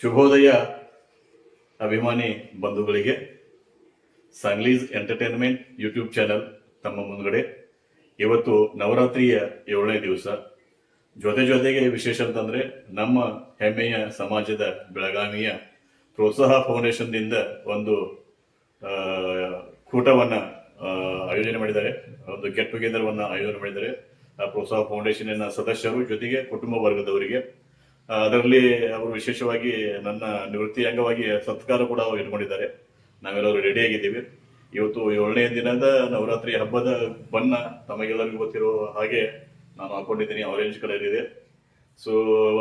ಶುಭೋದಯ ಅಭಿಮಾನಿ ಬಂಧುಗಳಿಗೆ ಸಂಗ್ಲೀಸ್ ಎಂಟರ್ಟೈನ್ಮೆಂಟ್ ಯೂಟ್ಯೂಬ್ ಚಾನಲ್ ತಮ್ಮ ಮುಂದಗಡೆ. ಇವತ್ತು ನವರಾತ್ರಿಯ ಏಳನೇ ದಿವಸ. ಜೊತೆ ಜೊತೆಗೆ ವಿಶೇಷ ಅಂತಂದ್ರೆ ನಮ್ಮ ಹೆಮ್ಮೆಯ ಸಮಾಜದ ಬೆಳಗಾವಿಯ ಪ್ರೋತ್ಸಾಹ ಫೌಂಡೇಶನ್ದಿಂದ ಒಂದು ಕೂಟವನ್ನು ಆಯೋಜನೆ ಮಾಡಿದ್ದಾರೆ. ಒಂದು ಗೆಟ್ ಟುಗೆದರ್ ವನ್ನ ಆಯೋಜನೆ ಮಾಡಿದ್ದಾರೆ. ಪ್ರೋತ್ಸಾಹ ಫೌಂಡೇಶನ್ನ ಸದಸ್ಯರು ಜೊತೆಗೆ ಕುಟುಂಬ ವರ್ಗದವರಿಗೆ. ಅದರಲ್ಲಿ ಅವರು ವಿಶೇಷವಾಗಿ ನನ್ನ ನಿವೃತ್ತಿ ಅಂಗವಾಗಿ ಸತ್ಕಾರ ಕೂಡ ಇಟ್ಕೊಂಡಿದ್ದಾರೆ. ನಾವೆಲ್ಲರೂ ರೆಡಿ ಆಗಿದ್ದೀವಿ. ಇವತ್ತು ಏಳನೇ ದಿನದ ನವರಾತ್ರಿ ಹಬ್ಬದ ಬಣ್ಣ ತಮಗೆಲ್ಲರಿಗೂ ಗೊತ್ತಿರೋ ಹಾಗೆ ನಾನು ಹಾಕೊಂಡಿದ್ದೀನಿ. ಆರೆಂಜ್ ಕಲರ್ ಇದೆ. ಸೊ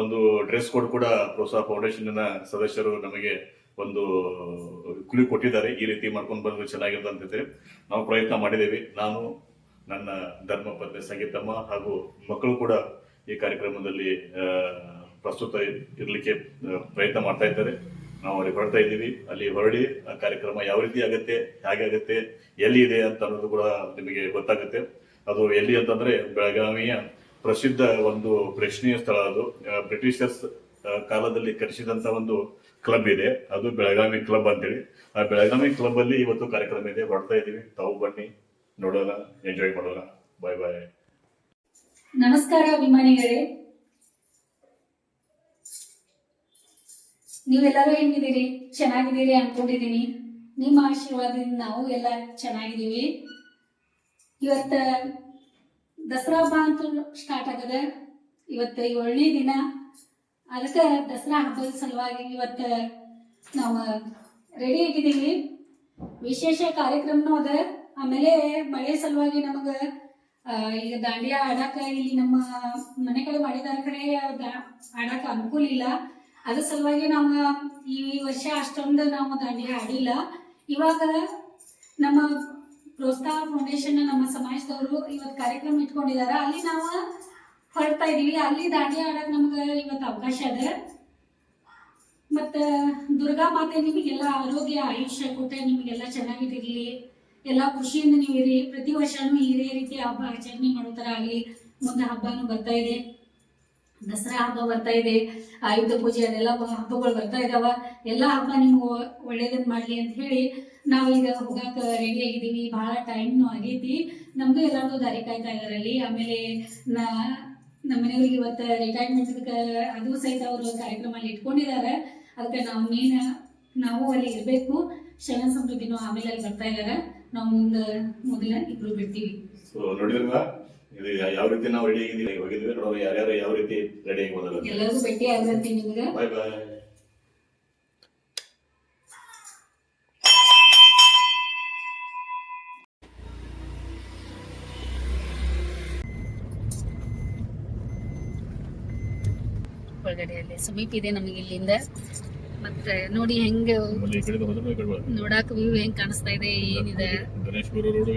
ಒಂದು ಡ್ರೆಸ್ ಕೋಡ್ ಕೂಡ ಪ್ರೋತ್ಸಾಹ ಫೌಂಡೇಶನ್ ಸದಸ್ಯರು ನಮಗೆ ಒಂದು ಕುಲಿ ಕೊಟ್ಟಿದ್ದಾರೆ. ಈ ರೀತಿ ಮಾಡ್ಕೊಂಡು ಬಂದ್ರೆ ಚೆನ್ನಾಗಿರುತ್ತೆ ಅಂತ ನಾವು ಪ್ರಯತ್ನ ಮಾಡಿದ್ದೀವಿ. ನಾನು, ನನ್ನ ಧರ್ಮ ಪತ್ನಿ ಸಂಗೀತಮ್ಮ ಹಾಗೂ ಮಕ್ಕಳು ಕೂಡ ಈ ಕಾರ್ಯಕ್ರಮದಲ್ಲಿ ಪ್ರಸ್ತುತ ಇರಲಿಕ್ಕೆ ಪ್ರಯತ್ನ ಮಾಡ್ತಾ ಇದ್ದಾರೆ. ನಾವು ಅಲ್ಲಿ ಹೊರಡ್ತಾ ಇದ್ದೀವಿ. ಅಲ್ಲಿ ಹೊರಡಿ, ಆ ಕಾರ್ಯಕ್ರಮ ಯಾವ ರೀತಿ ಆಗುತ್ತೆ, ಹೇಗೆ ಆಗುತ್ತೆ, ಎಲ್ಲಿ ಇದೆ ಅಂತ ಅನ್ನೋದು ಕೂಡ ನಿಮಗೆ ಗೊತ್ತಾಗುತ್ತೆ. ಅದು ಎಲ್ಲಿ ಅಂತಂದ್ರೆ ಬೆಳಗಾವಿಯ ಪ್ರಸಿದ್ಧ ಒಂದು ಪ್ರೇಕ್ಷಣೀಯ ಸ್ಥಳ ಅದು. ಬ್ರಿಟಿಷರ್ಸ್ ಕಾಲದಲ್ಲಿ ಕಟ್ಟಿಸಿದಂತ ಒಂದು ಕ್ಲಬ್ ಇದೆ. ಅದು ಬೆಳಗಾವಿ ಕ್ಲಬ್ ಅಂತೇಳಿ. ಆ ಬೆಳಗಾವಿ ಕ್ಲಬ್ ಅಲ್ಲಿ ಇವತ್ತು ಕಾರ್ಯಕ್ರಮ ಇದೆ. ಹೊರಡ್ತಾ ಇದೀವಿ ತಾವು ಬನ್ನಿ, ನೋಡೋಣ, ಎಂಜಾಯ್ ಮಾಡೋಣ. ಬಾಯ್ ಬಾಯ್. ನಮಸ್ಕಾರ ಅಭಿಮಾನಿಗಳೇ. ನೀವೆಲ್ಲರೂ ಹೆಂಗಿದ್ದೀರಿ? ಚೆನ್ನಾಗಿದ್ದೀರಿ ಅನ್ಕೊಂಡಿದ್ದೀನಿ. ನಿಮ್ಮ ಆಶೀರ್ವಾದದಿಂದ ನಾವು ಎಲ್ಲ ಚೆನ್ನಾಗಿದ್ದೀವಿ. ಇವತ್ತ ದಸರಾ ಹಬ್ಬ ಅಂತೂ ಸ್ಟಾರ್ಟ್ ಆಗದ ಇವತ್ತು ಏಳನೇ ದಿನ. ಅದಕ್ಕೆ ದಸರಾ ಹಬ್ಬದ ಸಲುವಾಗಿ ಇವತ್ತು ನಾವು ರೆಡಿ ಆಗಿದ್ದೀವಿ. ವಿಶೇಷ ಕಾರ್ಯಕ್ರಮನೂ ಅದ. ಆಮೇಲೆ ಮಳೆ ಸಲುವಾಗಿ ನಮಗೆ ಈಗ ದಾಂಡಿಯಾ ಆಡಾಕ ಇಲ್ಲಿ ನಮ್ಮ ಮನೆ ಕಡೆ ಮಾಡಿದಾರ ಕಡೆ ಆಡಾಕ ಅನುಕೂಲ ಇಲ್ಲ. ಅದ್ರ ಸಲುವಾಗಿ ನಾವು ಈ ವರ್ಷ ಅಷ್ಟೊಂದು ನಾವು ದಾಂಡಿ ಆಡಿಲ್ಲ. ಇವಾಗ ನಮ್ಮ ಪ್ರೋತ್ಸಾಹ ಫೌಂಡೇಶನ್ ನಮ್ಮ ಸಮಾಜದವರು ಇವತ್ತು ಕಾರ್ಯಕ್ರಮ ಇಟ್ಕೊಂಡಿದ್ದಾರೆ ಅಲ್ಲಿ ನಾವು ಹೊರಡ್ತಾ ಇದೀವಿ. ಅಲ್ಲಿ ದಾಂಡಿ ಆಡೋಕೆ ನಮ್ಗೆ ಇವತ್ತು ಅವಕಾಶ ಅದ ಮತ್ತು ದುರ್ಗಾ ಮಾತೆ ನಿಮಗೆಲ್ಲ ಆರೋಗ್ಯ, ಆಯುಷ್ಯ ಕೊಟ್ಟೆ ನಿಮಗೆಲ್ಲ ಚೆನ್ನಾಗಿಟ್ಟಿರ್ಲಿ ಎಲ್ಲ ಖುಷಿಯಿಂದ ನೀವು ಇರಿ ಪ್ರತಿ ವರ್ಷನೂ ಇದೇ ರೀತಿ ಹಬ್ಬ ಆಚರಣೆ ಮಾಡೋ ಥರ ಆಗಲಿ, ಮುಂದೆ ಹಬ್ಬನೂ ಬರ್ತಾ ಇದೆ. ದಸರಾ ಹಬ್ಬ ಬರ್ತಾ ಇದೆ, ಆಯುಧ ಪೂಜೆ ಅದೆಲ್ಲ ಹಬ್ಬಗಳು ಬರ್ತಾ ಇದಾವ. ಎಲ್ಲ ಹಬ್ಬ ನಿಮ್ಗೆ ಒಳ್ಳೇದನ್ನ ಮಾಡ್ಲಿ ಅಂತ ಹೇಳಿ ನಾವೀಗ ಹೋಗಾಕ ರೆಡಿ ಆಗಿದ್ದೀವಿ. ಬಹಳ ಟೈಮ್ನು ಆಗೈತಿ. ನಮ್ದು ಎಲ್ಲಾರ್ದು ದಾರಿ ಕಾಯ್ತಾ ಇದಾರಲ್ಲಿ. ಆಮೇಲೆ ನಾ ನಮ್ಮ ಮನೆಯವ್ರಿಗೆ ಇವತ್ತು ರಿಟೈರ್ಮೆಂಟ್ ಅದು ಸಹಿತ ಅವರು ಕಾರ್ಯಕ್ರಮ ಅಲ್ಲಿ ಇಟ್ಕೊಂಡಿದ್ದಾರೆ ಅದಕ್ಕೆ ನಾವು ಮೇನ್ ನಾವು ಅಲ್ಲಿ ಇರಬೇಕು. ಶರಣ ಸಮೃದ್ಧಿನೂ ಆಮೇಲೆ ಅಲ್ಲಿ ಬರ್ತಾ ಇದ್ದಾರೆ ನಾವು ಮುಂದೆ ಮೊದಲ ಇಬ್ರು ಬಿಡ್ತೀವಿ. ಇದು ಯಾವ ರೀತಿ ನಾವು ರೆಡಿ ಆಗಿದ್ದೀವಿ? ಹೋಗಿದ್ವಿ ನೋಡೋಣ ಯಾರ್ಯಾರು ಯಾವ ರೀತಿ ರೆಡಿ ಆಗಿ ಬಂದಲ್ಲ ಎಲ್ಲರಿಗೂ ಭೇಟಿ ಆಗಂತೆ ನಿಮ್ಗೆ. ಬಾಯ್ ಬಾಯ್ ಒಳಗಡೆ ಸಮೀಪ ಇದೆ ನಮಗೆ ಇಲ್ಲಿಂದ. ಮತ್ತೆ ನೋಡಿ ಹೆಂಗ. ನೋಡಾಕ ವ್ಯೂ ಹೆಂಗ್ ಕಾಣಿಸ್ತಾ ಇದೆ ಏನಿದೆ? ಗಣೇಶ್ವರ ರೋಡ್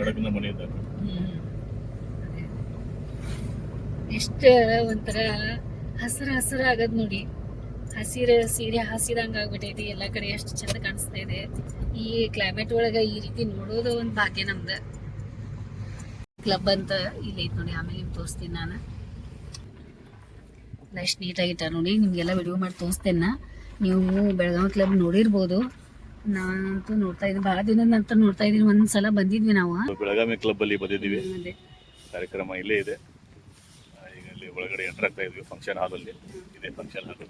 ರೋಡ್ ಮನೆ ಇದ್ದಂಗ. ಎಷ್ಟ ಒಂಥರ ಹಸಿರ ಹಸಿರ ಆಗದ್ ನೋಡಿ. ಹಸಿರ ಸೀರೆ ಹಸಿರಂಗ ಆಗ್ಬಿಟ್ಟೈತಿ ಎಲ್ಲಾ ಕಡೆ ಎಷ್ಟು ಚಂದ ಕಾಣಿಸ್ತಾ ಇದೆ. ಈ ಕ್ಲೈಮೇಟ್ ಒಳಗ ಈ ರೀತಿ ನೋಡೋದು ಒಂದ್ ಭಾಗ್ಯ ನಮ್ದ. ಕ್ಲಬ್ ಅಂತ ಇಲ್ಲಿ ಐತ್ ನೋಡಿ ಆಮೇಲೆ ನಿಮ್ಗೆ ತೋರಿಸ್ತೀನಿ ನಾನು. ಎಷ್ಟು ನೀಟಾಗಿ ಇಟ್ಟ ನೋಡಿ ನಿಮಗೆಲ್ಲ ವಿಡಿಯೋ ಮಾಡಿ ತೋರಿಸ್ತೇನೆ. ನೀವು ಬೆಳಗಾವಿ ಕ್ಲಬ್ ನೋಡಿರ್ಬೋದು. ನಾನಂತೂ ನೋಡ್ತಾ ಇದ್ದೀನಿ ಭಾಳ ದಿನದ ನಂತರ ನೋಡ್ತಾ ಇದ್ದೀನಿ ಒಂದ್ಸಲ ಬಂದಿದ್ವಿ ನಾವು. ಬೆಳಗಾವಿ ಕ್ಲಬ್ ಅಲ್ಲಿ ಬಂದಿದ್ದೀವಿ. ಕಾರ್ಯಕ್ರಮ ಇಲ್ಲೇ ಇದೆ. ಒಳಗಡೆ ಎಂಟರ್ ಆಗ್ತಾ ಇದ್ವಿ ಫಂಕ್ಷನ್ ಹಾಲ್ ಇದೇ function hall.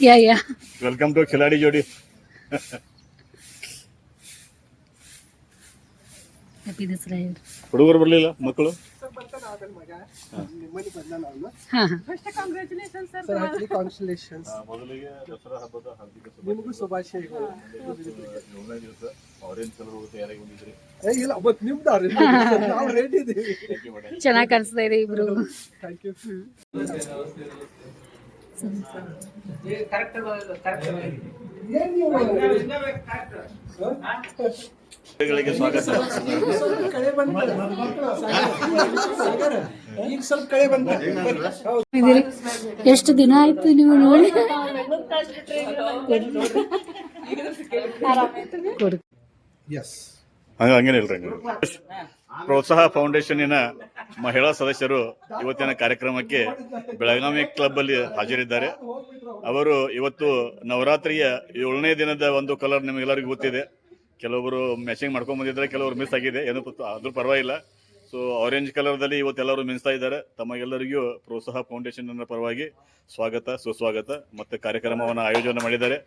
Yeah yeah. Welcome to Khiladi Jodi ಹುಡುಗರು ಬರ್ಲಿಲ್ಲ ಮಕ್ಕಳು? ಹಾ. ಹಾ. ಸರ್ ಹಾರ್ಟ್ಲಿ ಕಾನ್ಸ್ಟಲೇಷನ್ಸ್ ಮೊದಲಿಗೆ ದಸರಾ ಹಬ್ಬದ ಹಾರ್ದಿಕ ನಿಮಗೂ ಶುಭಾಶಯಗಳು. ಏಳನೇ ದಿವಸ ಆರೆಂಜ್ ಕಲರ್ ತಯಾರಾಗಿ ಬಂದಿದ್ರಿ. ಏ, ಇಲ್ಲ ಅವತ್ತು ನಾವು ರೆಡಿ ಇದ್ದೀವಿ ಥ್ಯಾಂಕ್ ಯು ಚೆನ್ನಾಗಿ ಕಾಣಿಸ್ತಾ ಇದೆ ಇಬ್ರು. ಥ್ಯಾಂಕ್ ಯು ಕರೆಕ್ಟ್ ನೀವು ಗಳಿಗೆ ಸ್ವಾಗತ ಸ್ವಲ್ಪ ಕಳೆ ಬಂದ ಸಾಗರ, ಈಗ ಸ್ವಲ್ಪ ಕಳೆ ಬಂದ ಇದೀರಿ ಎಷ್ಟು ದಿನ ಆಯ್ತು ನೀವು ನೋಡಿ ಕೊಡು ಎಸ್ ಹಂಗ ಹಂಗೇನಿಲ್ರಿ ಹಂಗೆ ಪ್ರೋತ್ಸಾಹ ಫೌಂಡೇಶನ್ನಿನ ಮಹಿಳಾ ಸದಸ್ಯರು ಇವತ್ತಿನ ಕಾರ್ಯಕ್ರಮಕ್ಕೆ ಬೆಳಗಾವಿ ಕ್ಲಬ್ ಅಲ್ಲಿ ಹಾಜರಿದ್ದಾರೆ. ಅವರು ಇವತ್ತು ನವರಾತ್ರಿಯ ಏಳನೇ ದಿನದ ಒಂದು ಕಲರ್ ನಿಮಗೆಲ್ಲರಿಗೂ ಗೊತ್ತಿದೆ. ಕೆಲವರು ಮ್ಯಾಚಿಂಗ್ ಮಾಡ್ಕೊಂಡ್ ಬಂದಿದ್ದಾರೆ, ಕೆಲವರು ಮಿಸ್ ಆಗಿದೆ. ಏನು ಅದ್ರ ಪರವಾಗಿಲ್ಲ. ಸೊ ಆರೆಂಜ್ ಕಲರ್ದಲ್ಲಿ ಇವತ್ತೆಲ್ಲರೂ ಮಿನ್ಸ್ತಾ ಇದ್ದಾರೆ. ತಮಗೆಲ್ಲರಿಗೂ ಪ್ರೋತ್ಸಾಹ ಫೌಂಡೇಶನ್ ಪರವಾಗಿ ಸ್ವಾಗತ, ಸುಸ್ವಾಗತ. ಮತ್ತೆ ಕಾರ್ಯಕ್ರಮವನ್ನು ಆಯೋಜನೆ ಮಾಡಿದ್ದಾರೆ.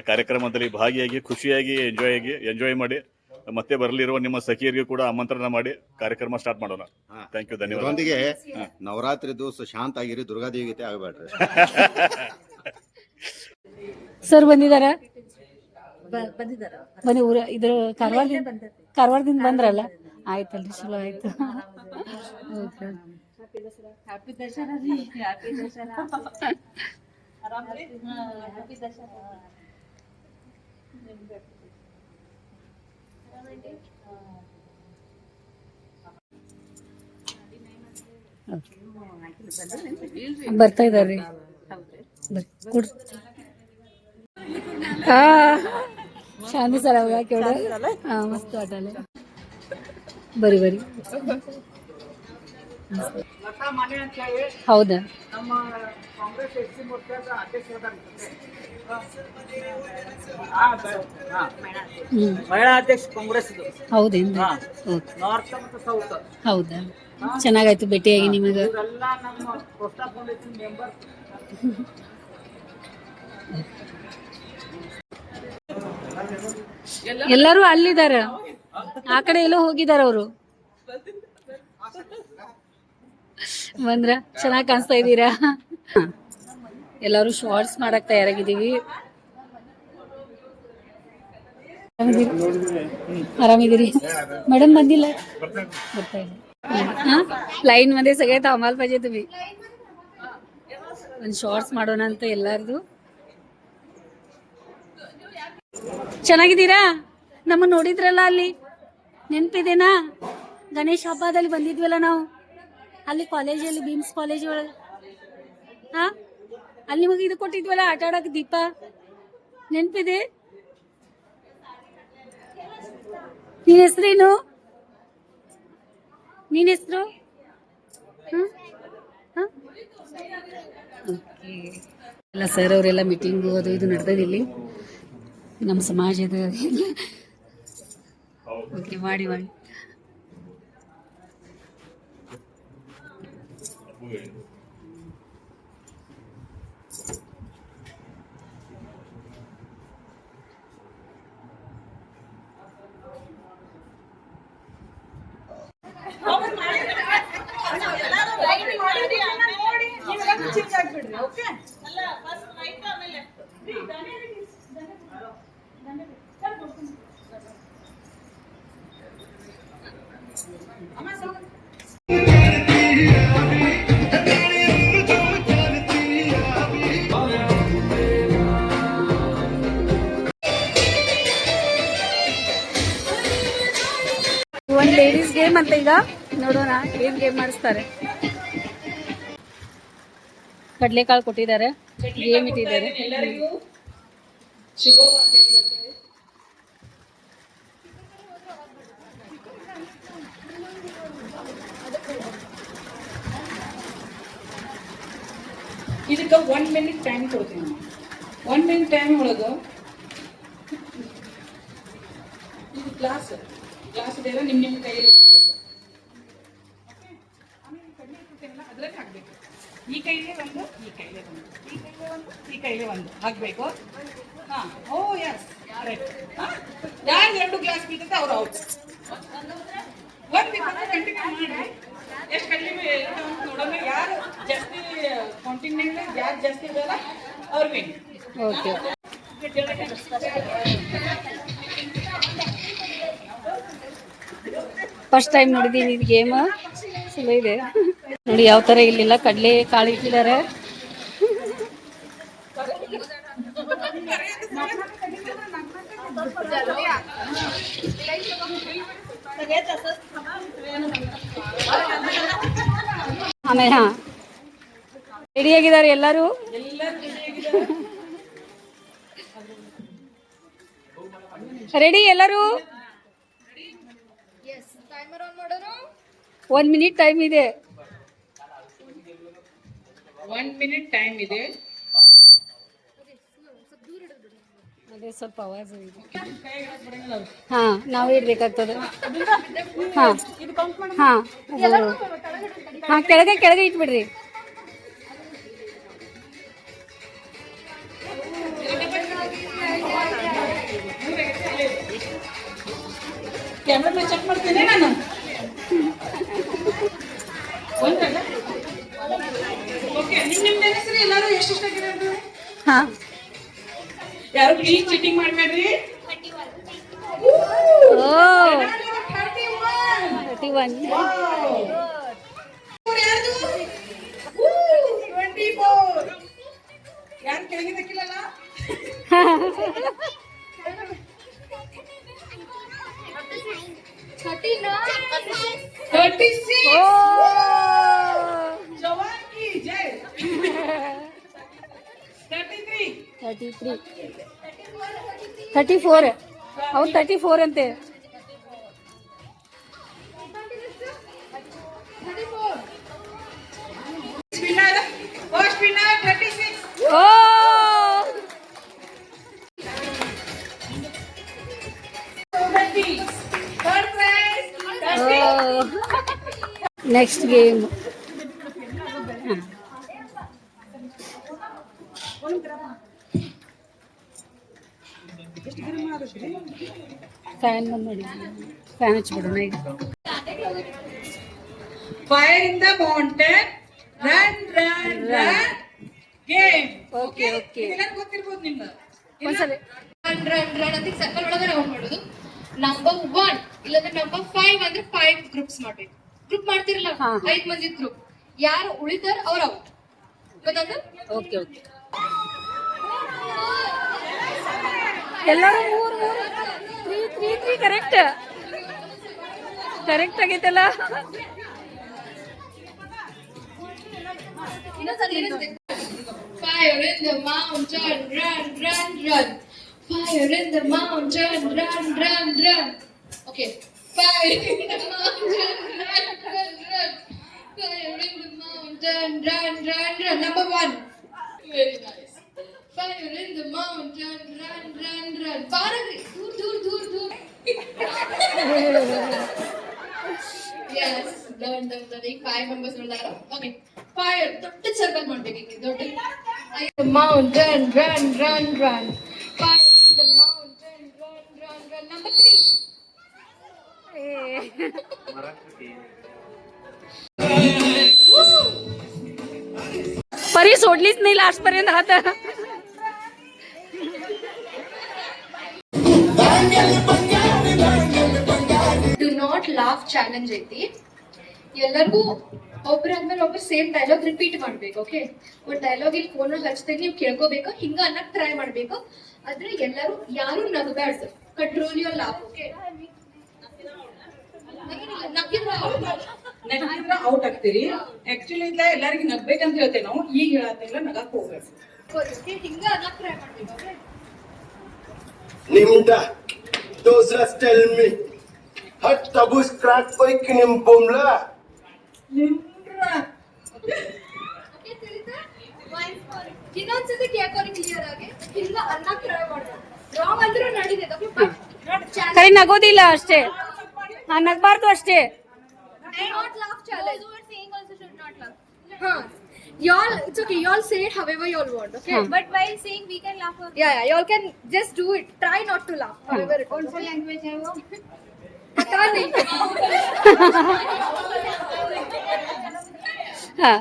ಕಾರ್ಯಕ್ರಮದಲ್ಲಿ ಭಾಗಿಯಾಗಿ, ಖುಷಿಯಾಗಿ ಎಂಜಾಯ್ ಆಗಿ ಎಂಜಾಯ್ ಮಾಡಿ. ಮತ್ತೆ ಬರಲಿರುವ ನಿಮ್ಮ ಸಖಿಯರಿಗೂ ಕೂಡ ಆಮಂತ್ರಣ ಮಾಡಿ ಕಾರ್ಯಕ್ರಮ ಸ್ಟಾರ್ಟ್ ಮಾಡೋಣ. ಥ್ಯಾಂಕ್ ಯು ಧನ್ಯವಾದ. ಇದರೊಂದಿಗೆ ನವರಾತ್ರಿ ದಿವಸ ಶಾಂತ ಆಗಿರಿ ದುರ್ಗಾದೇವಿ ಗೀತೆ ಆಗಬೇಡ್ರಿ. ಸರ್ ಬಂದಿದಾರ? ಬನ್ನಿ ಊರ ಇದ್ರ ಕಾರವಾರದಿಂದ ಕಾರವಾರದಿಂದ ಬಂದ್ರಲ್ಲ? ಆಯ್ತಲ್ರಿ ಚಲೋ ಆಯ್ತು. ಓಕೆ ಬರ್ತಾ ಇದಾರ್ರಿ ಬರ್ರಿ ಕೊಡ್ ಹಾ. ಶಾಂತಿ ಸರ್ ಅವಾಗ ಕೇಳ ಹಾ ಮಸ್ತ್ ವಾಟಲೆ ಬರಿ ಬರಿ. ಹೌದಾ. ಮಹಿಳಾ ಅಧ್ಯಕ್ಷ ಕಾಂಗ್ರೆಸ್ ಹೌದೇನ್ರಿ ನಾರ್ತ್ ಮತ್ತು ಸೌತ್. ಹೌದಾ. ಚೆನ್ನಾಗಾಯ್ತು ಭೇಟಿಯಾಗಿ ನಿಮಗೆ. ಎಲ್ಲರೂ ಅಲ್ಲಿದ್ದಾರೆ. ಆ ಕಡೆ ಎಲ್ಲೋ ಹೋಗಿದ್ದಾರೆ ಅವರು. ಬಂದ್ರ ಚೆನ್ನಾಗಿ ಕಾಣಿಸ್ತಾ ಇದ್ದೀರಾ ಎಲ್ಲರೂ ಶಾರ್ಟ್ಸ್ ಮಾಡಕ್ ತಯಾರಾಗಿದ್ದೀವಿ ಆರಾಮಿದ್ದೀರಿ? ಆರಾಮಿದ್ದೀರಿ मॅडम ಬಂದಿಲ್ಲ ಬರ್ತಾ ಇಲ್ಲ हा लाईन मध्ये सगळे थांबायला पाहिजे तुम्ही ಒಂದು ಶಾರ್ಟ್ಸ್ ಮಾಡೋಣ ಅಂತ ಎಲ್ಲಾರ್ದು ಚೆನ್ನಾಗಿದ್ದೀರಾ ನಮ್ಮ ನೋಡಿದ್ರಲ್ಲ ಅಲ್ಲಿ ನೆನಪಿದೆನಾ ಗಣೇಶ ಹಬ್ಬದಲ್ಲಿ ಬಂದಿದ್ವಲ್ಲ ನಾವು ಅಲ್ಲಿ ಕಾಲೇಜಲ್ಲಿ ಬೀಮ್ಸ್ ಕಾಲೇಜ್ ಒಳಗೆ. ಹಾ? ಅಲ್ಲಿ ನಿಮಗೆ ಇದು ಕೊಟ್ಟಿದ್ವಲ್ಲ, ಆಟ ಆಡಕ್ಕೆ ದೀಪ? ನೆನಪಿದೆ? ನಿನ್ನ ಹೆಸರೇನು? ನಿನ್ನ ಹೆಸರು? ಎಲ್ಲ ಸರ್ ಅವರೆಲ್ಲ ಮೀಟಿಂಗು ಅದು ಇದು ಇಲ್ಲಿ. ನಮ್ಮ ಸಮಾಜದ ಓಕೆ, ಮಾಡಿ ಮಾಡಿ. ಒಂದು ಗೇಮ್ ಮಾಡಿಸ್ತಾರೆ. ಕಡ್ಲೆಕಾಳು ಕೊಟ್ಟಿದ್ದಾರೆ. ಗೇಮ್ ಇಟ್ಟಿದ್ದಾರೆ? ಇದಕ್ಕೆ ಒನ್ ಮಿನಿಟ್ ಟೈಮ್ ಕೊಡ್ತೀನಿ ಒನ್ ಮಿನಿಟ್ ಟೈಮ್ ಒಳಗೆ ಇದು ಗ್ಲಾಸ್ ಗ್ಲಾಸ್ ಇದೆಲ್ಲ ನಿಮ್ಮ ನಿಮ್ಮ ಕೈಯಲ್ಲಿ ಇಟ್ಕೋಬೇಕು ಆಮೇಲೆ ಕಡ್ಲೆ ಇಟ್ಟಿರ್ತೀನಲ್ಲ ಅದ್ರಲ್ಲಿ ಹಾಕಬೇಕು. ಈ ಕೈಲೇ ಒಂದು, ಈ ಕೈಲೇ ಒಂದು. ಈ ಕೈಲೇ ಒಂದು, ಈ ಕೈಲೇ ಒಂದು. ಹಾಕಬೇಕು. ಹಾ. ಓ ಎಸ್ ರೈಟ್ ಯಾರು ಎರಡು ಗ್ಲಾಸ್ ಬೀಳುತ್ತೆ ಅವ್ರು ಔಟ್ ಒಂದು ಬಿಟ್ಟು ಕಂಟಿನ್ಯೂ ಮಾಡಿ ಎಷ್ಟು ಕಡಿಮೆ ಅಂತ ನೋಡೋಣ. ಯಾರು ಜಾಸ್ತಿ ಕಾಂಟಿನ್ಯೂಟ್ ಯಾರು ಜಾಸ್ತಿ ಇದೆಯಲ್ಲ ಅವ್ರು ವಿನ್ ಓಕೆ ಫಸ್ಟ್ ಟೈಮ್ ನೋಡಿದೀನಿ ಇದು ಗೇಮ್ ಚಲೋ ಇದೆ. ನೋಡಿ ಯಾವ ತರ ಇಲ್ಲಿಲ್ಲ ಕಡಲೆ ಕಾಳು ಇಟ್ಟಿದ್ದಾರೆ. ಆಮೇಲೆ ಹಾ. ರೆಡಿ ಆಗಿದ್ದಾರೆ ಎಲ್ಲರೂ? ರೆಡಿ ಎಲ್ಲರೂ? ಒನ್ ಮಿನಿಟ್ ಟೈಮ್ ಇದೆ. ಒನ್ ಮಿನಿಟ್ ಟೈಮ್ ಇದೆ. ಅದೇ ಸ್ವಲ್ಪ ಅವಾಜ್ ಇದೆ. ಹಾ ನಾವು ಇಡ್ಬೇಕಾಗ್ತದೆ ಹಾ ಹಾ ಹಾ ಕೆಳಗೆ ಕೆಳಗೆ ಇಟ್ಬಿಡ್ರಿ. ಕ್ಯಾಮ್ರಾ ಚೆಕ್ ಮಾಡ್ತೀನಿ ನಾನು ಒಂದಲ್ಲ ಓಕೆ ನಿಮ್ ನಿಮ್ದು ಹೆಸರು ಎಲ್ಲರೂ ಎಷ್ಟೆಷ್ಟಾಗಿರೋದು ಹಾ. ಯಾರು ಪ್ಲೀಸ್ ಚೀಟಿಂಗ್ ಮಾಡಬೇಡ್ರಿ? ಯಾರು ತರ್ಟಿ ತ್ರೀ ತರ್ಟಿ ಫೋರ್ ಅವ್ರು ತರ್ಟಿ ಫೋರ್ ಅಂತೆ ವಿನ್ನರ್ ಫಸ್ಟ್ ಫ್ಯಾನ್ ಬಂದ್ ನೋಡಿ. ಫ್ಯಾನ್ ಹಚ್ಬಿಡೋಣ ಈಗ in the the run run run run. Okay okay okay. ಇದೆಲ್ಲ ಗೊತ್ತಿರ್ಬೋದು ನಿಮ್ಗೆ ಒಂದ್ಸಲ. ರನ್ ರನ್ ರನ್ ಅಂತ ಸರ್ಕಲ್ ಒಳಗೆ ರೌಂಡ್ ಮಾಡೋದು ನಂಬರ್ ಒನ್ ಇಲ್ಲಾಂದ್ರೆ ನಂಬರ್ ಫೈವ್ ಅಂದ್ರೆ ಫೈವ್ ಗ್ರೂಪ್ಸ್ ಮಾಡ್ಬೇಕು. ಗ್ರೂಪ್ ಮಾಡ್ತಿರಲ್ಲ? ಐದು ಐದ್ ಮಂದಿ ಗ್ರೂಪ್ ಯಾರು ಉಳಿತಾರ ಅವ್ರ ಔಟ್ ಗೊತ್ತಾಯ್ತು ಓಕೆ ಓಕೆ ಎಲ್ಲರೂ ಮೂರು ಮೂರು. த்ரீ த்ரீ கரெக்ட் கரெக்ட் ஆகிட்டல Fire in the mountain, run, run, run. Fire in the mountain, run, run, run. Okay. Fire in the mountain, run, run, run. Fire in the mountain, run, run, run. Number one. Very nice. fire in the mountain, run, run, run. Far away, dur, dur, dur, dur. yes, done, done, done. five members बता रहा Okay, fire. Don't दौड़ते circle mount Fire in The mountain, run, run, run. Fire in the mountain, run, run, run. Number three. परी सोडलीच नाही last पर्यंत आता laugh challenge ಐತಿ. ಎಲ್ಲರಿಗೂ ಒಬ್ರಾದ್ಮೇಲೆ ಒಬ್ರು ಸೇಮ್ ಡೈಲಾಗ್ ರಿಪೀಟ್ ಮಾಡ್ಬೇಕು ಓಕೆ ಒಂದು ಡೈಲಾಗ್ ಇಲ್ಲಿ ಫೋನ್ ಹಚ್ದಾಗ ನೀವು ಕೇಳ್ಕೋಬೇಕು ಹಿಂಗ ಅನ್ನಕ್ ಟ್ರೈ ಮಾಡ್ಬೇಕು. ಆದ್ರೆ ಎಲ್ಲರೂ ಯಾರು ನಗಬ್ಯಾಡ್ದು. Control your laugh okay next out ಆಗ್ತೀರಿ. Actually ಇಲ್ಲ ಎಲ್ಲರಿಗೂ ನಗ್ಬೇಕಂತ ಹೇಳ್ತೇವೆ ನಾವು. ಈಗ ಹೇಳತ್ತಿಲ್ಲ ನಗಕ್ ಹೋಗ್ಬೇಕು ಓಕೆ ಹಿಂಗ ಅನ್ನಕ್ ಟ್ರೈ ಮಾಡ್ಬೇಕು okay just tell me. Hat tabus crack oik nim bumla. Okay ತಿಳಿತಾ ಇನ್ನೊಂದ್ಸತಿ ಕೇಳ್ಕೊರಿ ಕ್ಲಿಯರ್ ಆಗಿ ಹಿಂಗ ಅನ್ನಕ್ ಟ್ರೈ ಮಾಡ್ಬೇಕು ರಾಂಗ್ ಅಂದ್ರೂ ನಡೀತೈತೆ ಓಕೆ ಬಟ್ ಖರೆ ನಗೋದಿಲ್ಲ ಅಷ್ಟೇ ಹಾ ನಗ್ಬಾರ್ದು ಅಷ್ಟೇ not laugh challenge. Those who are saying also should not laugh. Huh. Y'all, it's okay. Y'all say it however y'all want. Okay. Huh. But while saying we can laugh. Or... Yeah, yeah. Y'all can just do it. Try not to laugh. However it is. Okay? language है वो? ಹಾ.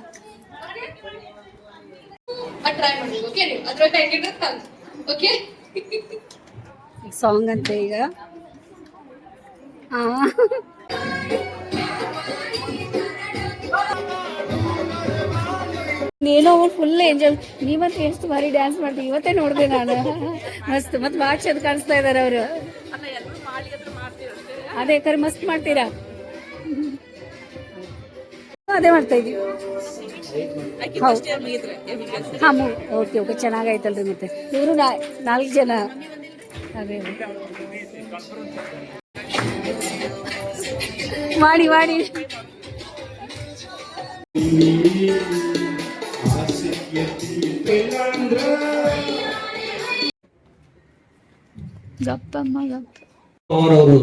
Song ಅಂತ ಈಗ. ನೀನು full enjoy ನೀವಂತ ಎಷ್ಟು ಬಾರಿ dance ಮಾಡ್ತೀವಿ ಇವತ್ತೇ ನೋಡಿದೆ ನಾನು. ಮಸ್ತ್ ಮತ್ತೆ ಭಾಳ ಚಂದ ಕಾಣಿಸ್ತಾ ಇದ್ದಾರೆ ಅವರು. ಅದೇ ಕರೆ ಮಸ್ತ್ ಮಾಡ್ತೀರಾ? ಅದೇ ಮಾಡ್ತಾ ಇದೀವಿ ಹೌದು. ಹಾಂ ಓಕೆ ಓಕೆ ಚೆನ್ನಾಗಾಯ್ತಲ್ರಿ ಮತ್ತೆ. ಇವರು ನಾಲ್ಕು ಜನ. ಅದೇ ಮಾಡಿ ಮಾಡಿ. ಗಪ್ಪಮ್ಮ ಗಪ್ಪ. ಅವರವರು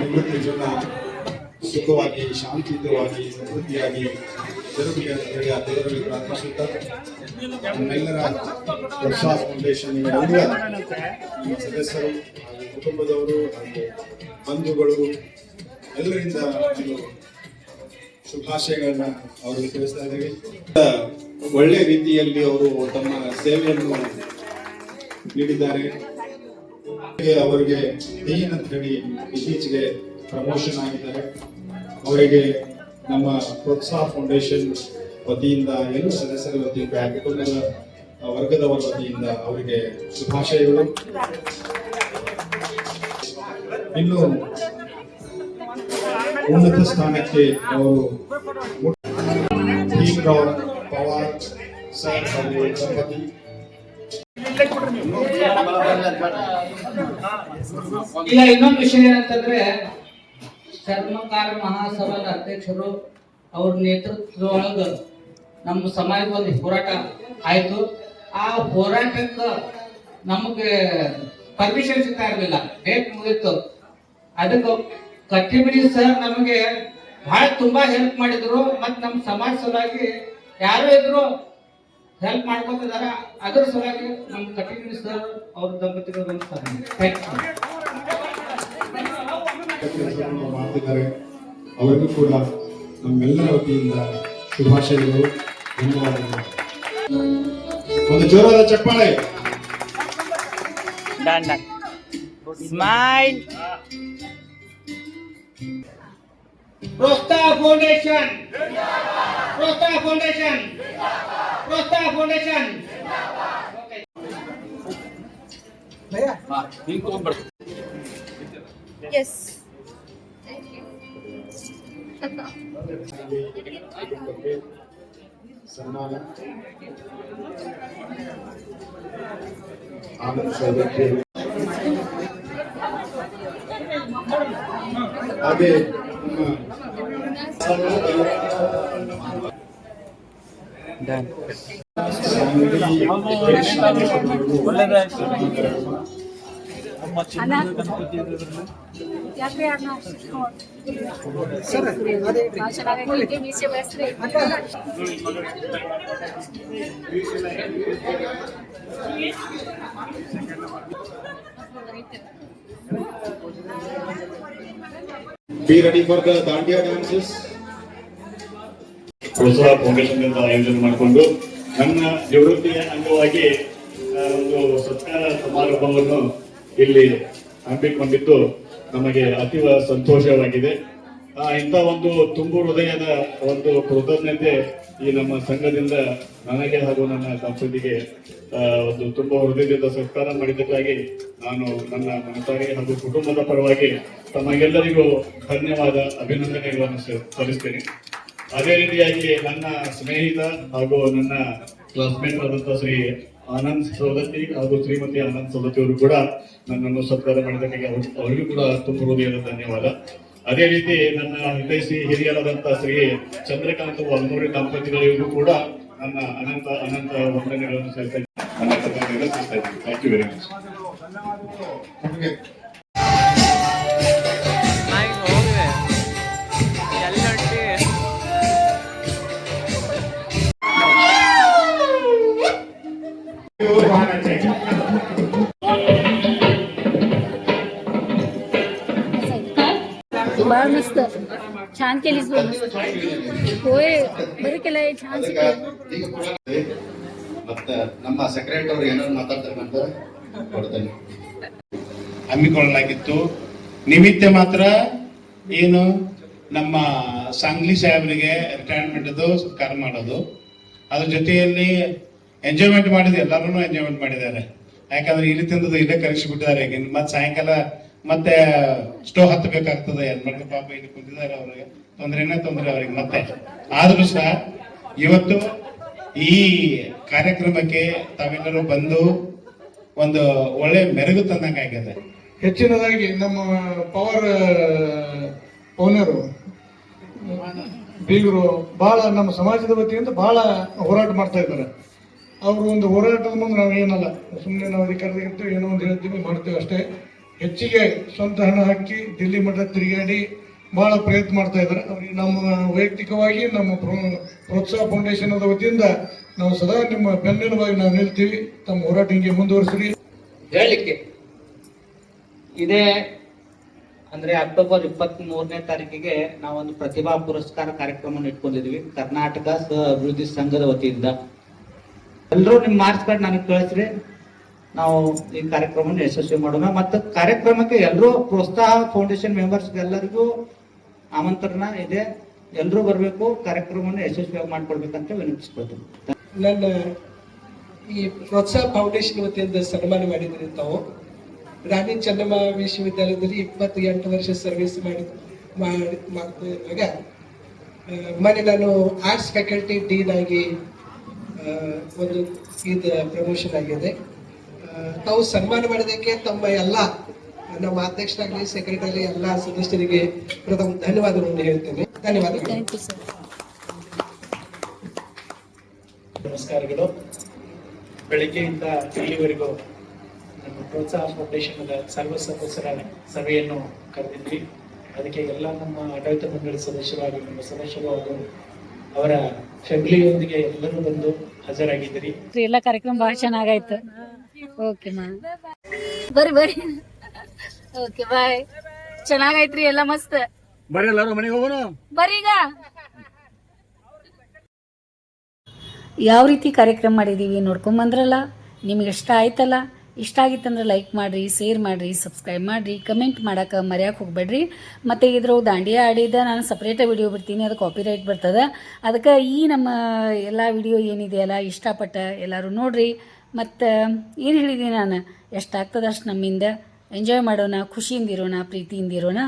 ನಿವೃತ್ತಿ ಜೀವನ ಸುಖವಾಗಿ ಶಾಂತಿಯುತವಾಗಿ ಸಮೃದ್ಧಿಯಾಗಿ ಜರುಗಲಿ ಅಂತ ಹೇಳಿ ಆ ದೇವರಲ್ಲಿ ಫೌಂಡೇಶನ್ ನಮ್ಮ ಸದಸ್ಯರು ಕುಟುಂಬದವರು ಬಂಧುಗಳು ಎಲ್ಲರಿಂದ ಶುಭಾಶಯಗಳನ್ನ ಅವರಿಗೆ ತಿಳಿಸ್ತಾ ಇದ್ದೀವಿ ಒಳ್ಳೆ ರೀತಿಯಲ್ಲಿ ಅವರು ತಮ್ಮ ಸೇವೆಯನ್ನು ನೀಡಿದ್ದಾರೆ. ಅವರಿಗೆ ಡೀನ್ ಅಂತ ಹೇಳಿ ಇತ್ತೀಚೆಗೆ ಪ್ರಮೋಷನ್ ಆಗಿದ್ದಾರೆ. ಅವರಿಗೆ ನಮ್ಮ ಪ್ರೋತ್ಸಾಹ ಫೌಂಡೇಶನ್ ವತಿಯಿಂದ, ಎಲ್ಲ ಸದಸ್ಯರ ವತಿಯಿಂದ, ಕುಟುಂಬದ ವರ್ಗದವರ ವತಿಯಿಂದ ಅವರಿಗೆ ಶುಭಾಶಯಗಳು. ಇನ್ನು ಉನ್ನತ ಸ್ಥಾನಕ್ಕೆ ಅವರು ಪವಾರ್ ಸರ್ ದಂಪತಿ ಈಗ ಇನ್ನೊಂದು ವಿಷಯ ಏನಂತಂದ್ರೆ ಚರ್ಮಕಾರ ಮಹಾಸಭಾದ ಅಧ್ಯಕ್ಷರು ಅವ್ರ ನೇತೃತ್ವದೊಳಗ ನಮ್ಮ ಸಮಾಜದ ಒಂದು ಹೋರಾಟ ಆಯ್ತು. ಆ ಹೋರಾಟಕ್ಕ ನಮಗೆ ಪರ್ಮಿಷನ್ ಸಿಗ್ತಾ ಇರಲಿಲ್ಲ. ಡೇಟ್ ಮುಗಿತ್ತು ಅದಕ್ಕೆ ಕಟ್ಟಿಬಿಡಿ ಸರ್, ನಮಗೆ ಬಹಳ ತುಂಬಾ ಹೆಲ್ಪ್ ಮಾಡಿದ್ರು. ಮತ್ತು ನಮ್ಮ ಸಮಾಜ ಸಲುವಾಗಿ ಯಾರು ಇದ್ರು ಹೆಲ್ಪ್ ಮಾಡ್ಕೊತಿದಾರ ಅದರ ಸಲುವಾಗಿ ನಮ್ಮ ಕಟ್ಟಿಬಿಡಿ ಸರ್ ಅವ್ರ ದಂಪತಿಗಳು ಬಂದಿದ್ದಾರೆ ಥ್ಯಾಂಕ್ ಯು ಕೆಲಸವನ್ನು ಮಾಡ್ತಿದ್ದಾರೆ. ಅವರಿಗೂ ಕೂಡ ನಮ್ಮೆಲ್ಲರ ವತಿಯಿಂದ ಶುಭಾಶಯಗಳು ಧನ್ಯವಾದಗಳು. ಒಂದು ಜೋರಾದ ಚಪ್ಪಾಳೆ. ಸ್ಮೈಲ್ ಪ್ರೋತ್ಸಾಹ ಫೌಂಡೇಶನ್ ಪ್ರೋತ್ಸಾಹ ಫೌಂಡೇಶನ್ ಪ್ರೋತ್ಸಾಹ ಫೌಂಡೇಶನ್ ಎಸ್ ಕುಟುಂಬಕ್ಕೆ ಸನ್ಮಾನ ಆನಂದ್ ಸೌದತ್ತಿ ಹಾಗೆ ಯಾಕೆ डन Be ready for the Dandiya dances. Protsaha foundation ಅಂತ ಆಯೋಜನೆ ಮಾಡಿಕೊಂಡು ನನ್ನ ನಿವೃತ್ತಿಯ ಅಂಗವಾಗಿ ಒಂದು ಸತ್ಕಾರ ಸಮಾರಂಭವನ್ನು ಇಲ್ಲಿ ಹಮ್ಮಿಕೊಂಡಿದ್ದು ನಮಗೆ ಅತೀವ ಸಂತೋಷವಾಗಿದೆ. ಇಂಥ ಒಂದು ತುಂಬು ಹೃದಯದ ಒಂದು ಕೃತಜ್ಞತೆ ಈ ನಮ್ಮ ಸಂಘದಿಂದ ನನಗೆ ಹಾಗೂ ನನ್ನ ಸಂಸ್ಕೃತಿಗೆ ಒಂದು ತುಂಬ ಹೃದಯದಿಂದ ಸತ್ಕಾರ ಮಾಡಿದ್ದಕ್ಕಾಗಿ ನಾನು ನನ್ನ ಮನಸಾರಿ ಹಾಗೂ ಕುಟುಂಬದ ಪರವಾಗಿ ತಮಗೆಲ್ಲರಿಗೂ ಧನ್ಯವಾದ, ಅಭಿನಂದನೆಗಳನ್ನು ಸಲ್ಲಿಸ್ತೇನೆ. ಅದೇ ರೀತಿಯಾಗಿ ನನ್ನ ಸ್ನೇಹಿತ ಹಾಗೂ ನನ್ನ ಕ್ಲಾಸ್ಮೇಟ್ ಆದಂತ ಶ್ರೀ ಆನಂದ್ ಸವದತ್ತಿ ಹಾಗೂ ಶ್ರೀಮತಿ ಆನಂದ್ ಸವದತ್ತಿ ಅವರು ಕೂಡ ನನ್ನನ್ನು ಸತ್ಕಾರ ಮಾಡಿದಕ್ಕೆ ಅವ್ರ- ಅವರಿಗೂ ಕೂಡ ತುಂಬ ಹೃದಯದ ಧನ್ಯವಾದ. ಅದೇ ರೀತಿ ನನ್ನ ಹಿತೈಸಿ ಹಿರಿಯರಾದಂತಹ ಶ್ರೀ ಚಂದ್ರಕಾಂತ್ ವಾಲ್ಮೂರಿ ದಂಪತಿಗಳಿಗೂ ಕೂಡ ನನ್ನ ಅನಂತ ಅನಂತ ವಂದನೆಗಳನ್ನು ಸಲ್ಲಿಸ್ತಾ ಥ್ಯಾಂಕ್ ಯು ವೆರಿ ಮಚ್ ನಮಗೆ ಭಾಳ ಮಸ್ತ್ छान केलीस बघ होय बरं केलंय छान शिकलं ಈಗ ಕೂಡ ಮತ್ತೆ ನಮ್ಮ ಸೆಕ್ರೆಟರಿ ಅವ್ರು ಏನಾದ್ರು ಮಾತಾಡ್ತಾರಂತ ಕೊಡ್ತೇನೆ ಹಮ್ಮಿಕೊಳ್ಳಲಾಗಿತ್ತು ನಿಮಿತ್ತ ಮಾತ್ರ ಏನು ನಮ್ಮ ಸಾಂಗ್ಲಿ ಸಾಹೇಬರಿಗೆ ರಿಟೈರ್ಮೆಂಟ್ ಸತ್ಕಾರ ಮಾಡೋದು ಅದ್ರ ಜೊತೆಯಲ್ಲಿ ಎಂಜಾಯ್ಮೆಂಟ್ ಮಾಡಿದ ಎಲ್ಲರೂ ಎಂಜಾಯ್ಮೆಂಟ್ ಮಾಡಿದ್ದಾರೆ ಯಾಕಂದ್ರೆ ಇಲ್ಲಿ ತಿಂದದ್ದು ಇಲ್ಲೇ ಕಲಿಸಿಬಿಟ್ಟಿದ್ದಾರೆ ಈಗ ಮತ್ತೆ ಸಾಯಂಕಾಲ ಮತ್ತೆ ಸ್ಟೋ ಹತ್ತಬೇಕಾಗ್ತದೆ. ಹೆಣ್ಮಕ್ಳು ಪಾಪ ಇಲ್ಲಿ ಕುಂತಿದ್ದಾರೆ ಅವ್ರಿಗೆ. ತೊಂದರೆನೇ ತೊಂದರೆ ಅವ್ರಿಗೆ ಮತ್ತೆ. ಆದ್ರೂ ಸಹ ಇವತ್ತು ಈ ಕಾರ್ಯಕ್ರಮಕ್ಕೆ ತಾವೆಲ್ಲರೂ ಬಂದು ಒಂದು ಒಳ್ಳೆ ಮೆರುಗು ತಂದಂಗೆ ಆಗಿದೆ. ಹೆಚ್ಚಿನದಾಗಿ ನಮ್ಮ ಪವರ್ ಓನರು ಬೀಗರು ಬಹಳ ನಮ್ಮ ಸಮಾಜದ ವತಿಯಿಂದ ಬಹಳ ಹೋರಾಟ ಮಾಡ್ತಾ ಇದ್ದಾರೆ. ಅವರು ಒಂದು ಹೋರಾಟದ ಮುಂದೆ ನಾವು ಏನಲ್ಲ ಸುಮ್ಮನೆ ನಾವು ಅಧಿಕಾರದಾಗಿರ್ತೀವಿ ಏನೋ ಒಂದು ಹೇಳ್ತೀವಿ, ಮಾಡ್ತೀವಿ ಅಷ್ಟೇ. ಹೆಚ್ಚಿಗೆ ಸ್ವಂತ ಹಣ ಹಾಕಿ ದಿಲ್ಲಿ ಮಠ ತಿರುಗಾಡಿ ಬಹಳ ಪ್ರಯತ್ನ ಮಾಡ್ತಾ ಇದ್ದಾರೆ. ಅವ್ರಿಗೆ ನಮ್ಮ ವೈಯಕ್ತಿಕವಾಗಿ ನಮ್ಮ ಪ್ರೋ- ಪ್ರೋತ್ಸಾಹ ಫೌಂಡೇಶನ್ ವತಿಯಿಂದ ನಾವು ಸದಾ ನಿಮ್ಮ ಬೆನ್ನೆಲುಬಾಗಿ ನಾವು ನಿಲ್ತೀವಿ. ತಮ್ಮ ಹೋರಾಟ ಹಿಂಗೆ ಮುಂದುವರಿಸ್ರಿ. ಹೇಳಲಿಕ್ಕೆ. ಇದೇ ಅಂದ್ರೆ ಅಕ್ಟೋಬರ್ ಇಪ್ಪತ್ತ್ ಮೂರನೇ ತಾರೀಕಿಗೆ ನಾವೊಂದು ಪ್ರತಿಭಾ ಪುರಸ್ಕಾರ ಕಾರ್ಯಕ್ರಮವನ್ನು ಇಟ್ಕೊಂಡಿದ್ವಿ ಕರ್ನಾಟಕ ಸಹ ಅಭಿವೃದ್ಧಿ ಸಂಘದ ವತಿಯಿಂದ. ಎಲ್ಲರೂ ನಿಮ್ ಮಾರ್ಕ್ಸ್ ಕಾರ್ಡ್ ನನಗೆ ಕಳಿಸ್ರಿ. ನಾವು ಈ ಕಾರ್ಯಕ್ರಮವನ್ನು ಯಶಸ್ವಿ ಮಾಡೋಣ. ಮತ್ತು ಕಾರ್ಯಕ್ರಮಕ್ಕೆ ಎಲ್ಲರೂ ಪ್ರೋತ್ಸಾಹ ಫೌಂಡೇಶನ್ ಮೆಂಬರ್ಸ್ ಎಲ್ಲರಿಗೂ ಆಮಂತ್ರಣ ಇದೆ. ಎಲ್ಲರೂ ಬರಬೇಕು ಕಾರ್ಯಕ್ರಮವನ್ನು ಯಶಸ್ವಿಯಾಗಿ ಮಾಡಿಕೊಡ್ಬೇಕಂತ ವಿನಂತಿಸ್ಕೊಳ್ತೀನಿ. ನನ್ನ ಈ ಪ್ರೋತ್ಸಾಹ ಫೌಂಡೇಶನ್ ವತಿಯಿಂದ ಸನ್ಮಾನ ಮಾಡಿದ್ರಿ ತಾವು. ರಾಣಿ ಚೆನ್ನಮ್ಮ ವಿಶ್ವವಿದ್ಯಾಲಯದಲ್ಲಿ ಇಪ್ಪತ್ತು ಎಂಟು ವರ್ಷ ಸರ್ವಿಸ್ ಮಾಡಿ ಮಾಡಿ ಮಾಡ್ತಾ ಇರುವಾಗ ಆ, ಮೊನ್ನೆ ನಾನು ಆರ್ಟ್ಸ್ ಫ್ಯಾಕಲ್ಟಿ ಡೀನ್ ಆಗಿ ಒಂದು ಇದು ಪ್ರಮೋಷನ್ ಆಗಿದೆ. ತಾವು ಸನ್ಮಾನ ಮಾಡೋದಕ್ಕೆ ತಮ್ಮ ಎಲ್ಲ ನಮ್ಮ ಅಧ್ಯಕ್ಷರಾಗಲಿ ಸೆಕ್ರೆಟರಿ ಎಲ್ಲ ಸದಸ್ಯರಿಗೆ ಪ್ರಥಮ ಧನ್ಯವಾದಗಳನ್ನು ಹೇಳ್ತೇನೆ. ಧನ್ಯವಾದಗಳು. ಸರ್ ನಮಸ್ಕಾರಗಳು. ಬೆಳಿಗ್ಗೆಯಿಂದ ಇಲ್ಲಿವರೆಗೂ ನಮ್ಮ ಪ್ರೋತ್ಸಾಹ ಫೌಂಡೇಶನ್ ಸರ್ವ ಸದಸ್ಯರ ಸಭೆಯನ್ನು ಕರೆದಿದ್ವಿ. ಅದಕ್ಕೆ ಎಲ್ಲ ನಮ್ಮ ಆಡಳಿತ ಮಂಡಳಿ ಸದಸ್ಯರಾಗಿ ಹಾಗೂ ನಮ್ಮ ಸದಸ್ಯರು ಹಾಗೂ ಅವರ ಫ್ಯಾಮಿಲಿಯೊಂದಿಗೆ ಎಲ್ಲರೂ ಬಂದು ಹಾಜರಾಗಿದ್ದೀರಿ. ಎಲ್ಲ ಕಾರ್ಯಕ್ರಮ ಬಹಳ ಚೆನ್ನಾಗಾಯ್ತು. ಓಕೆ ಮಾ ಬರ್ರಿ ಬರ್ರಿ ಓಕೆ ಬಾಯ್ ಚೆನ್ನಾಗೈತ್ರಿ ಎಲ್ಲ ಮಸ್ತ್. ಬರ್ರಿ ಎಲ್ಲಾರು ಮನೆಗೆ ಹೋಗೋಣ? ಬರ್ರಿ ಈಗ. ಯಾವ ರೀತಿ ಕಾರ್ಯಕ್ರಮ ಮಾಡಿದ್ದೀವಿ ನೋಡ್ಕೊಂಬಂದ್ರಲ್ಲ ನಿಮ್ಗೆ ಇಷ್ಟ ಆಯ್ತಲ್ಲ? ಇಷ್ಟ ಆಗಿತ್ತಂದ್ರೆ ಲೈಕ್ ಮಾಡಿರಿ ಶೇರ್ ಮಾಡಿರಿ ಸಬ್ಸ್ಕ್ರೈಬ್ ಮಾಡಿರಿ ಕಮೆಂಟ್ ಮಾಡೋಕೆ ಮರ್ಯಾಕೆ ಹೋಗ್ಬೇಡ್ರಿ. ಮತ್ತು ಇದ್ರ ದಾಂಡಿಯಾ ಆಡಿದ ನಾನು ಸಪ್ರೇಟ ವಿಡಿಯೋ ಬಿಡ್ತೀನಿ ಅದು ಕಾಪಿರೈಟ್ ಬರ್ತದೆ. ಅದಕ್ಕೆ ಈ ನಮ್ಮ ಎಲ್ಲ ವಿಡಿಯೋ ಏನಿದೆಯಲ್ಲ ಇಷ್ಟಪಟ್ಟ ಎಲ್ಲರೂ ನೋಡ್ರಿ. ಮತ್ತು ಏನು ಹೇಳಿದ್ದೀನಿ ನಾನು? ಎಷ್ಟಾಗ್ತದೆ ಅಷ್ಟು ನಮ್ಮಿಂದ? ಎಂಜಾಯ್ ಮಾಡೋಣ ಖುಷಿಯಿಂದ ಇರೋಣ ಪ್ರೀತಿಯಿಂದ ಇರೋಣ